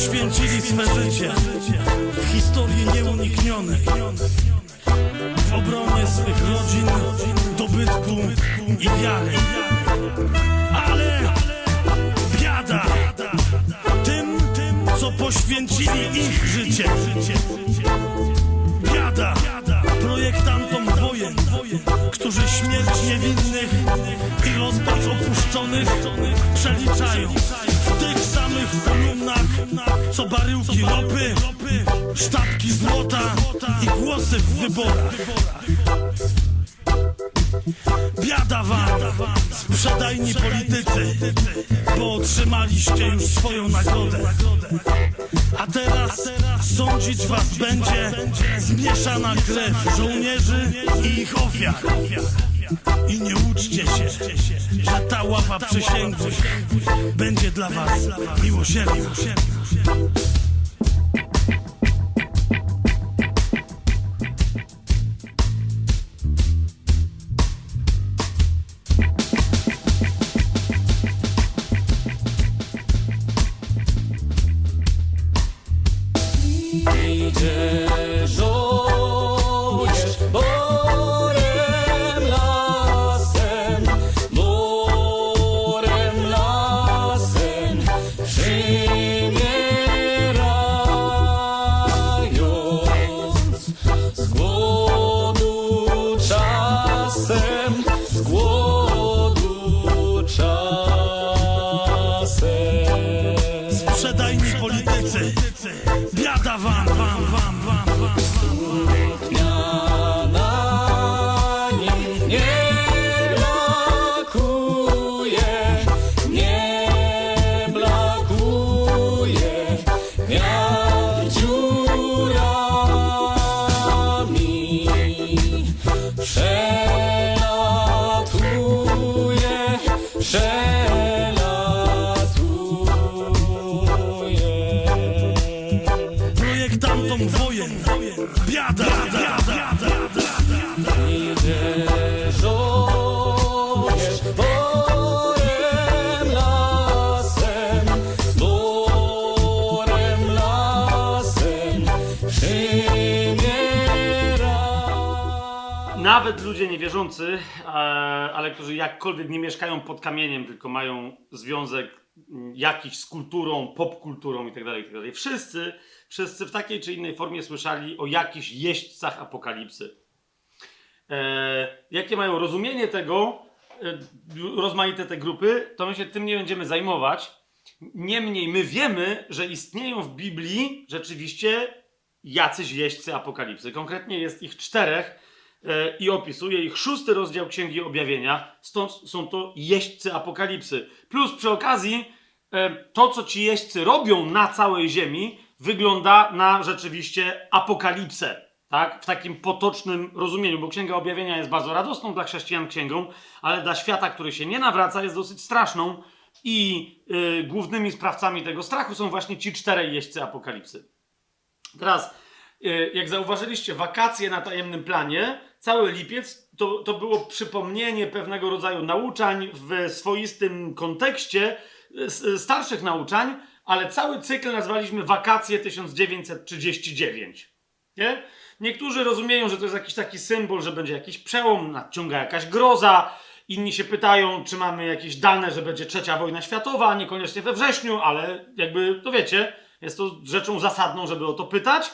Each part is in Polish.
poświęcili swe życie w historii nieuniknionej w obronie swych rodzin, dobytku i wiary. Ale biada tym, co poświęcili ich życie. Biada projektantom wojen, którzy śmierć niewinnych i rozpacz opuszczonych przeliczają w tych samych kolumnach, co baryłki ropy, sztabki złota i głosy w wyborach. Biada wam, sprzedajni politycy, bo otrzymaliście już swoją nagrodę. A teraz sądzić was będzie zmieszana krew żołnierzy i ich ofiar. I nie łudźcie się, że ta ława przysięgłych będzie dla was miłosierdziem. Nawet ludzie niewierzący, e, ale którzy jakkolwiek nie mieszkają pod kamieniem, tylko mają związek mm, jakiś z kulturą, popkulturą itd., itd. Wszyscy, wszyscy w takiej czy innej formie słyszeli o jakichś jeźdźcach apokalipsy. E, jakie mają rozumienie tego, e, rozmaite te grupy, to my się tym nie będziemy zajmować. Niemniej my wiemy, że istnieją w Biblii rzeczywiście jacyś jeźdźcy apokalipsy. Konkretnie jest ich czterech i opisuje ich szósty rozdział Księgi Objawienia. Stąd są to jeźdźcy apokalipsy. Plus przy okazji e, to, co ci jeźdźcy robią na całej ziemi, wygląda na rzeczywiście apokalipsę. Tak? W takim potocznym rozumieniu, bo Księga Objawienia jest bardzo radosną dla chrześcijan księgą, ale dla świata, który się nie nawraca, jest dosyć straszną i y, głównymi sprawcami tego strachu są właśnie ci czterej jeźdźcy apokalipsy. Teraz, y, jak zauważyliście, wakacje na tajemnym planie, cały lipiec to, to było przypomnienie pewnego rodzaju nauczań w swoistym kontekście starszych nauczań, ale cały cykl nazwaliśmy Wakacje 1939. Nie? Niektórzy rozumieją, że to jest jakiś taki symbol, że będzie jakiś przełom, nadciąga jakaś groza. Inni się pytają, czy mamy jakieś dane, że będzie trzecia wojna światowa, niekoniecznie we wrześniu, ale jakby, to wiecie, jest to rzeczą zasadną, żeby o to pytać.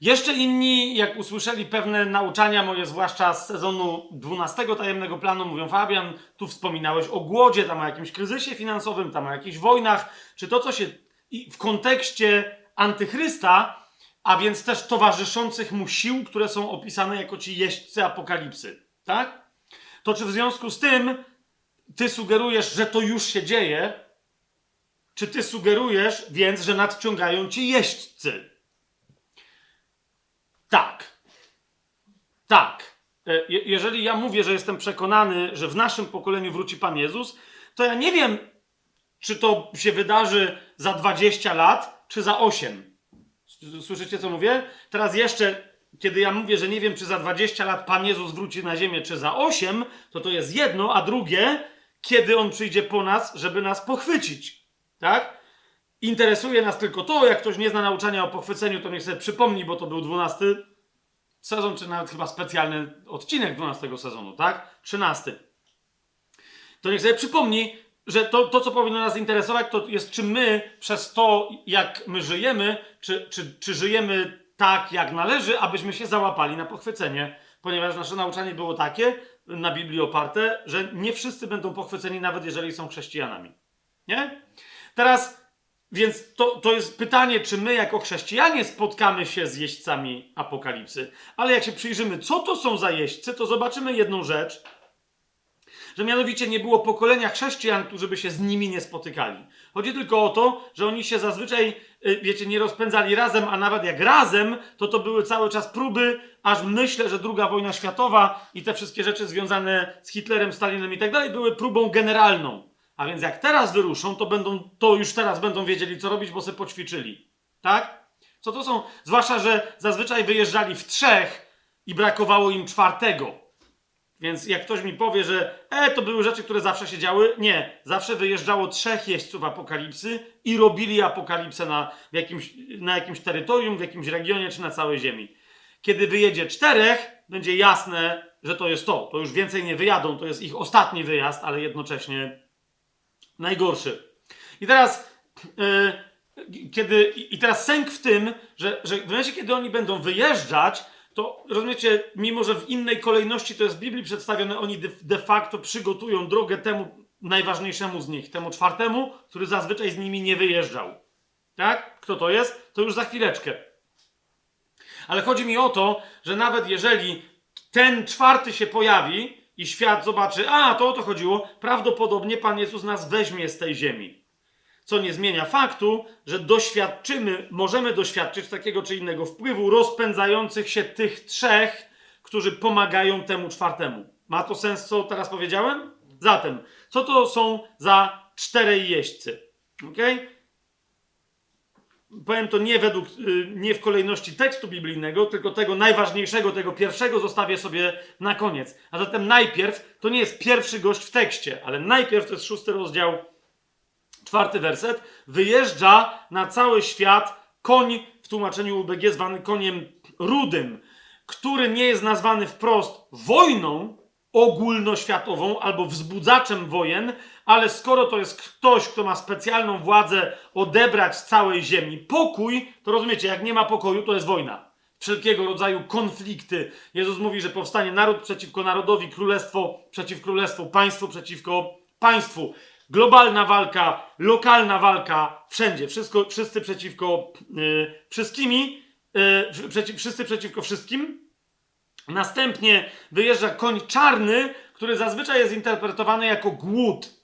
Jeszcze inni, jak usłyszeli pewne nauczania moje, zwłaszcza z sezonu 12 tajemnego planu, mówią Fabian, tu wspominałeś o głodzie, tam o jakimś kryzysie finansowym, tam o jakichś wojnach, czy to, co się w kontekście antychrysta, a więc też towarzyszących mu sił, które są opisane jako ci jeźdźcy apokalipsy, tak? To czy w związku z tym ty sugerujesz, że to już się dzieje, czy ty sugerujesz więc, że nadciągają ci jeźdźcy? Tak. Tak. E, je- Jeżeli ja mówię, że jestem przekonany, że w naszym pokoleniu wróci Pan Jezus, to ja nie wiem, czy to się wydarzy za 20 lat, czy za 8. Słyszycie, co mówię? Teraz jeszcze, kiedy ja mówię, że nie wiem, czy za 20 lat Pan Jezus wróci na ziemię, czy za 8, to to jest jedno, a drugie, kiedy On przyjdzie po nas, żeby nas pochwycić. Tak? Interesuje nas tylko to, jak ktoś nie zna nauczania o pochwyceniu, to niech sobie przypomni, bo to był 12 sezon, czy nawet chyba specjalny odcinek 12 sezonu, tak? 13. To niech sobie przypomni, że to, to, co powinno nas interesować, to jest, czy my przez to, jak my żyjemy, czy, czy, czy żyjemy tak, jak należy, abyśmy się załapali na pochwycenie. Ponieważ nasze nauczanie było takie, na Biblii oparte, że nie wszyscy będą pochwyceni, nawet jeżeli są chrześcijanami. Nie? Teraz, więc to, to jest pytanie, czy my jako chrześcijanie spotkamy się z jeźdźcami apokalipsy. Ale jak się przyjrzymy, co to są za jeźdźcy, to zobaczymy jedną rzecz, że mianowicie nie było pokolenia chrześcijan, którzy by się z nimi nie spotykali. Chodzi tylko o to, że oni się zazwyczaj, y, wiecie, nie rozpędzali razem, a nawet jak razem, to to były cały czas próby, aż myślę, że druga wojna światowa i te wszystkie rzeczy związane z Hitlerem, Stalinem i tak dalej były próbą generalną. A więc jak teraz wyruszą, to będą, to już teraz będą wiedzieli, co robić, bo se poćwiczyli. Tak? Co to są? Zwłaszcza, że zazwyczaj wyjeżdżali w trzech i brakowało im czwartego. Więc jak ktoś mi powie, że e, to były rzeczy, które zawsze się działy, nie. Zawsze wyjeżdżało trzech jeźdźców apokalipsy i robili apokalipsę na, jakimś, na jakimś terytorium, w jakimś regionie czy na całej ziemi. Kiedy wyjedzie czterech, będzie jasne, że to jest to. To już więcej nie wyjadą, to jest ich ostatni wyjazd, ale jednocześnie najgorszy. I teraz, yy, kiedy, i teraz sęk w tym, że, że w momencie, kiedy oni będą wyjeżdżać, to rozumiecie, mimo że w innej kolejności to jest w Biblii przedstawione, oni de, de facto przygotują drogę temu najważniejszemu z nich, temu czwartemu, który zazwyczaj z nimi nie wyjeżdżał. Tak? Kto to jest? To już za chwileczkę. Ale chodzi mi o to, że nawet jeżeli ten czwarty się pojawi i świat zobaczy, a to o to chodziło, prawdopodobnie Pan Jezus nas weźmie z tej ziemi. Co nie zmienia faktu, że doświadczymy, możemy doświadczyć takiego czy innego wpływu rozpędzających się tych trzech, którzy pomagają temu czwartemu. Ma to sens, co teraz powiedziałem? Zatem, co to są za czterej jeźdźcy? Okay? Powiem to nie według, y, nie w kolejności tekstu biblijnego, tylko tego najważniejszego, tego pierwszego zostawię sobie na koniec. A zatem najpierw, to nie jest pierwszy gość w tekście, ale najpierw to jest szósty rozdział, czwarty werset, wyjeżdża na cały świat koń, w tłumaczeniu UBG zwany koniem rudym, który nie jest nazwany wprost wojną ogólnoświatową albo wzbudzaczem wojen, ale skoro to jest ktoś, kto ma specjalną władzę odebrać całej ziemi pokój, to rozumiecie, jak nie ma pokoju, to jest wojna. Wszelkiego rodzaju konflikty. Jezus mówi, że powstanie naród przeciwko narodowi, królestwo przeciw królestwu, państwo przeciwko państwu. Globalna walka, lokalna walka, wszędzie. Wszystko, wszyscy przeciwko yy, wszystkimi, yy, wszyscy przeciwko wszystkim. Następnie wyjeżdża koń czarny, który zazwyczaj jest interpretowany jako głód.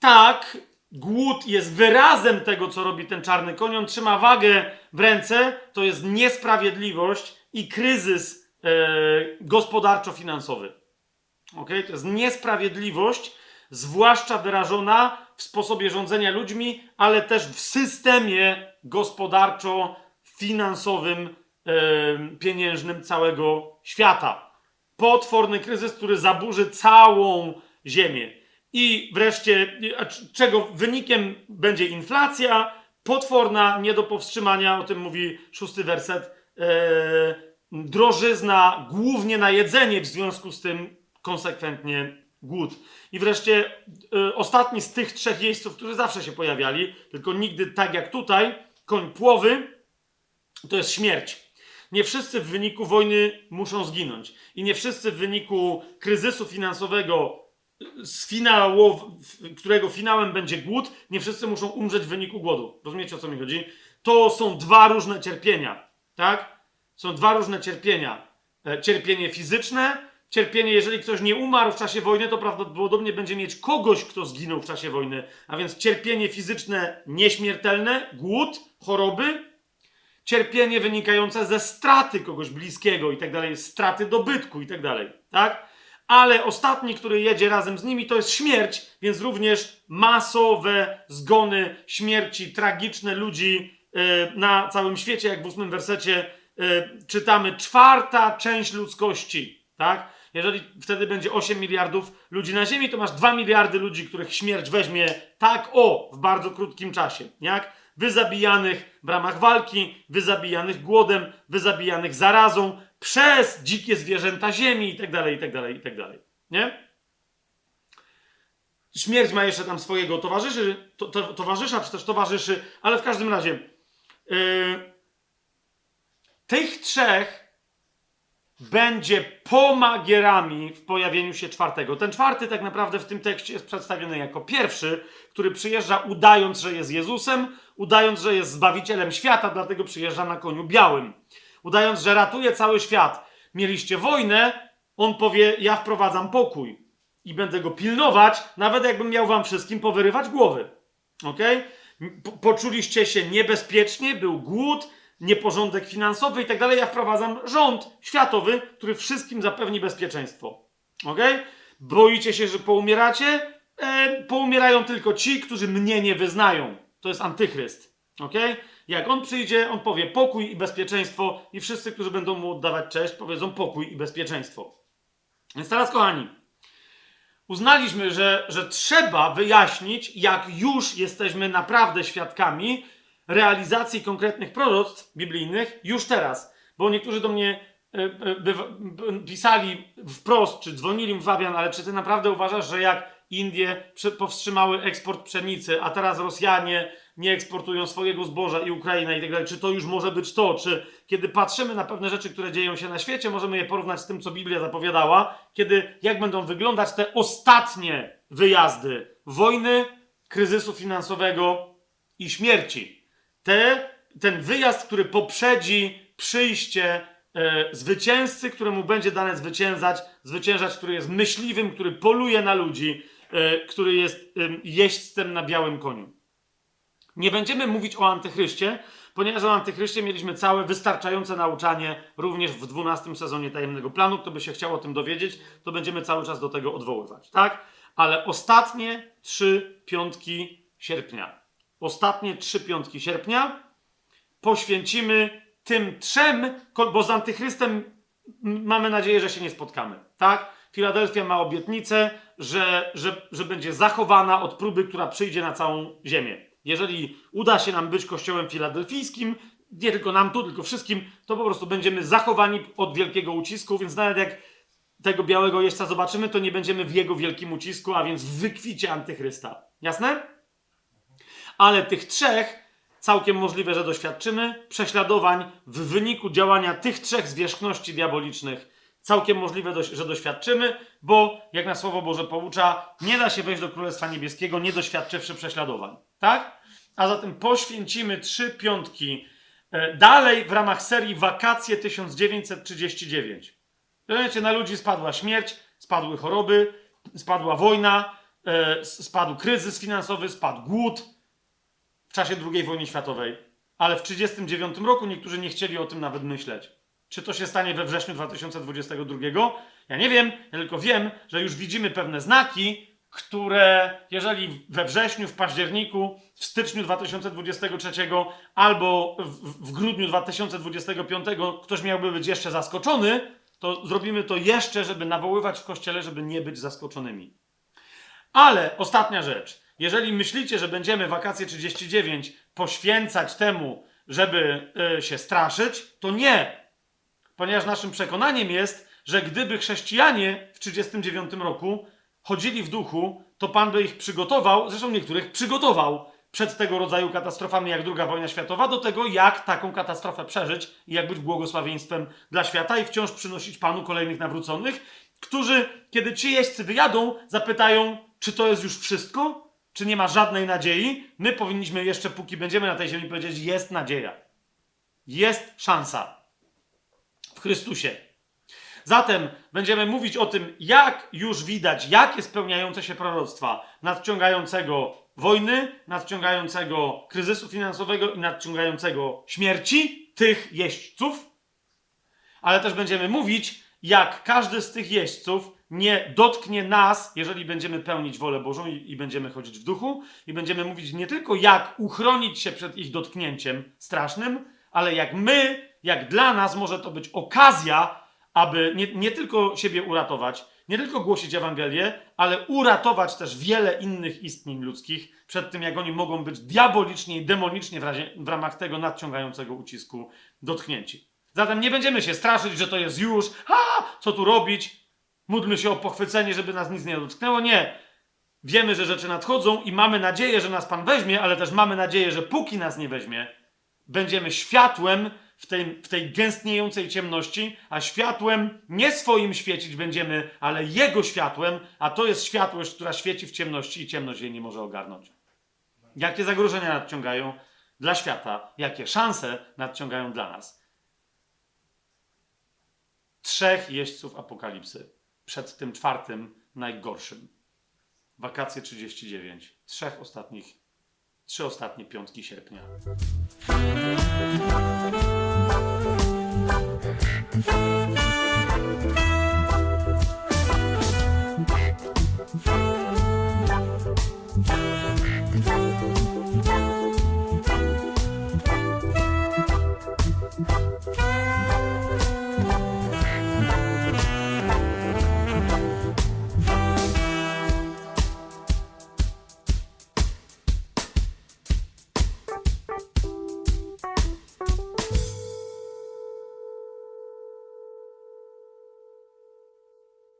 Tak, głód jest wyrazem tego, co robi ten czarny koń. On trzyma wagę w ręce, to jest niesprawiedliwość i kryzys e, gospodarczo-finansowy. Okay? To jest niesprawiedliwość, zwłaszcza wyrażona w sposobie rządzenia ludźmi, ale też w systemie gospodarczo-finansowym, e, pieniężnym całego świata. Potworny kryzys, który zaburzy całą ziemię. I wreszcie, czego wynikiem będzie inflacja, potworna, nie do powstrzymania, o tym mówi szósty werset, e, drożyzna, głównie na jedzenie, w związku z tym konsekwentnie głód. I wreszcie e, ostatni z tych trzech jeźdźców, którzy zawsze się pojawiali, tylko nigdy tak jak tutaj, koń płowy, to jest śmierć. Nie wszyscy w wyniku wojny muszą zginąć. I nie wszyscy w wyniku kryzysu finansowego, z finałow, którego finałem będzie głód, nie wszyscy muszą umrzeć w wyniku głodu. Rozumiecie o co mi chodzi? To są dwa różne cierpienia. Tak? Są dwa różne cierpienia. E, Cierpienie fizyczne, cierpienie, jeżeli ktoś nie umarł w czasie wojny, to prawdopodobnie będzie mieć kogoś, kto zginął w czasie wojny. A więc cierpienie fizyczne nieśmiertelne, głód, choroby, cierpienie wynikające ze straty kogoś bliskiego i tak dalej, straty dobytku i tak dalej, tak? Ale ostatni, który jedzie razem z nimi, to jest śmierć, więc również masowe zgony, śmierci, tragiczne ludzi e, na całym świecie, jak w ósmym wersecie e, czytamy, czwarta część ludzkości, tak? Jeżeli wtedy będzie 8 miliardów ludzi na Ziemi, to masz 2 miliardy ludzi, których śmierć weźmie tak o, w bardzo krótkim czasie. Jak? Wyzabijanych w ramach walki, wyzabijanych głodem, wyzabijanych zarazą, przez dzikie zwierzęta ziemi i tak dalej, i tak dalej, i tak dalej. Nie? Śmierć ma jeszcze tam swojego towarzyszy, to, to, towarzysza, czy też towarzyszy, ale w każdym razie yy, tych trzech będzie pomagierami w pojawieniu się czwartego. Ten czwarty tak naprawdę w tym tekście jest przedstawiony jako pierwszy, który przyjeżdża udając, że jest Jezusem, udając, że jest Zbawicielem świata, dlatego przyjeżdża na koniu białym. Udając, że ratuje cały świat. Mieliście wojnę, on powie, ja wprowadzam pokój i będę go pilnować, nawet jakbym miał wam wszystkim powyrywać głowy. Po- Poczuliście się niebezpiecznie, był głód, nieporządek finansowy i tak dalej. Ja wprowadzam rząd światowy, który wszystkim zapewni bezpieczeństwo. Okej? Boicie się, że poumieracie? E, poumierają tylko ci, którzy mnie nie wyznają. To jest antychryst. Okej? Jak on przyjdzie, on powie pokój i bezpieczeństwo, i wszyscy, którzy będą mu oddawać cześć, powiedzą pokój i bezpieczeństwo. Więc teraz, kochani, uznaliśmy, że, że trzeba wyjaśnić, jak już jesteśmy naprawdę świadkami realizacji konkretnych proroctw biblijnych już teraz. Bo niektórzy do mnie e, e, pisali wprost, czy dzwonili mi Fabian, ale czy ty naprawdę uważasz, że jak Indie powstrzymały eksport pszenicy, a teraz Rosjanie nie eksportują swojego zboża i Ukraina i tak dalej, czy to już może być to, czy kiedy patrzymy na pewne rzeczy, które dzieją się na świecie, możemy je porównać z tym, co Biblia zapowiadała, kiedy, jak będą wyglądać te ostatnie wyjazdy wojny, kryzysu finansowego i śmierci. Te, ten wyjazd, który poprzedzi przyjście e, zwycięzcy, któremu będzie dane zwyciężać, zwyciężać, który jest myśliwym, który poluje na ludzi, e, który jest em, jeźdźcem na białym koniu. Nie będziemy mówić o antychryście, ponieważ o antychryście mieliśmy całe wystarczające nauczanie również w 12 sezonie Tajemnego Planu. Kto by się chciał o tym dowiedzieć, to będziemy cały czas do tego odwoływać, tak? Ale ostatnie trzy piątki sierpnia, ostatnie trzy piątki sierpnia poświęcimy tym trzem, bo z antychrystem mamy nadzieję, że się nie spotkamy, tak? Filadelfia ma obietnicę, że, że, że będzie zachowana od próby, która przyjdzie na całą ziemię. Jeżeli uda się nam być kościołem filadelfijskim, nie tylko nam tu, tylko wszystkim, to po prostu będziemy zachowani od wielkiego ucisku, więc nawet jak tego białego jeźdźca zobaczymy, to nie będziemy w jego wielkim ucisku, a więc w wykwicie antychrysta. Jasne? Ale tych trzech całkiem możliwe, że doświadczymy prześladowań w wyniku działania tych trzech zwierzchności diabolicznych. Całkiem możliwe, że doświadczymy, bo jak na Słowo Boże poucza, nie da się wejść do Królestwa Niebieskiego, nie doświadczywszy prześladowań. Tak? A zatem poświęcimy trzy piątki e, dalej w ramach serii Wakacje 1939. Rozumiecie, na ludzi spadła śmierć, spadły choroby, spadła wojna, e, spadł kryzys finansowy, spadł głód w czasie II wojny światowej. Ale w 1939 roku niektórzy nie chcieli o tym nawet myśleć. Czy to się stanie we wrześniu 2022? Ja nie wiem, ja tylko wiem, że już widzimy pewne znaki, które jeżeli we wrześniu, w październiku, w styczniu 2023 albo w, w grudniu 2025 ktoś miałby być jeszcze zaskoczony, to zrobimy to jeszcze, żeby nawoływać w kościele, żeby nie być zaskoczonymi. Ale ostatnia rzecz. Jeżeli myślicie, że będziemy wakacje 39 poświęcać temu, żeby y, się straszyć, to nie. Ponieważ naszym przekonaniem jest, że gdyby chrześcijanie w 39 roku chodzili w duchu, to Pan by ich przygotował, zresztą niektórych przygotował przed tego rodzaju katastrofami jak II wojna światowa, do tego, jak taką katastrofę przeżyć i jak być błogosławieństwem dla świata i wciąż przynosić Panu kolejnych nawróconych, którzy, kiedy ci jeźdźcy wyjadą, zapytają, czy to jest już wszystko? Czy nie ma żadnej nadziei? My powinniśmy jeszcze, póki będziemy na tej ziemi, powiedzieć, jest nadzieja. Jest szansa w Chrystusie. Zatem będziemy mówić o tym, jak już widać, jakie spełniające się proroctwa nadciągającego wojny, nadciągającego kryzysu finansowego i nadciągającego śmierci tych jeźdźców, ale też będziemy mówić, jak każdy z tych jeźdźców nie dotknie nas, jeżeli będziemy pełnić wolę Bożą i, i będziemy chodzić w duchu, i będziemy mówić nie tylko jak uchronić się przed ich dotknięciem strasznym, ale jak my, jak dla nas może to być okazja, aby nie, nie tylko siebie uratować, nie tylko głosić Ewangelię, ale uratować też wiele innych istnień ludzkich przed tym, jak oni mogą być diabolicznie i demonicznie w, razie, w ramach tego nadciągającego ucisku dotknięci. Zatem nie będziemy się straszyć, że to jest już, a co tu robić? Módlmy się o pochwycenie, żeby nas nic nie dotknęło. Nie. Wiemy, że rzeczy nadchodzą i mamy nadzieję, że nas Pan weźmie, ale też mamy nadzieję, że póki nas nie weźmie, będziemy światłem w tej, w tej gęstniejącej ciemności, a światłem nie swoim świecić będziemy, ale Jego światłem, a to jest światłość, która świeci w ciemności i ciemność jej nie może ogarnąć. Jakie zagrożenia nadciągają dla świata, jakie szanse nadciągają dla nas. Trzech jeźdźców apokalipsy przed tym czwartym, najgorszym. Wakacje 39. Trzech ostatnich, trzy ostatnie piątki sierpnia. Thank you.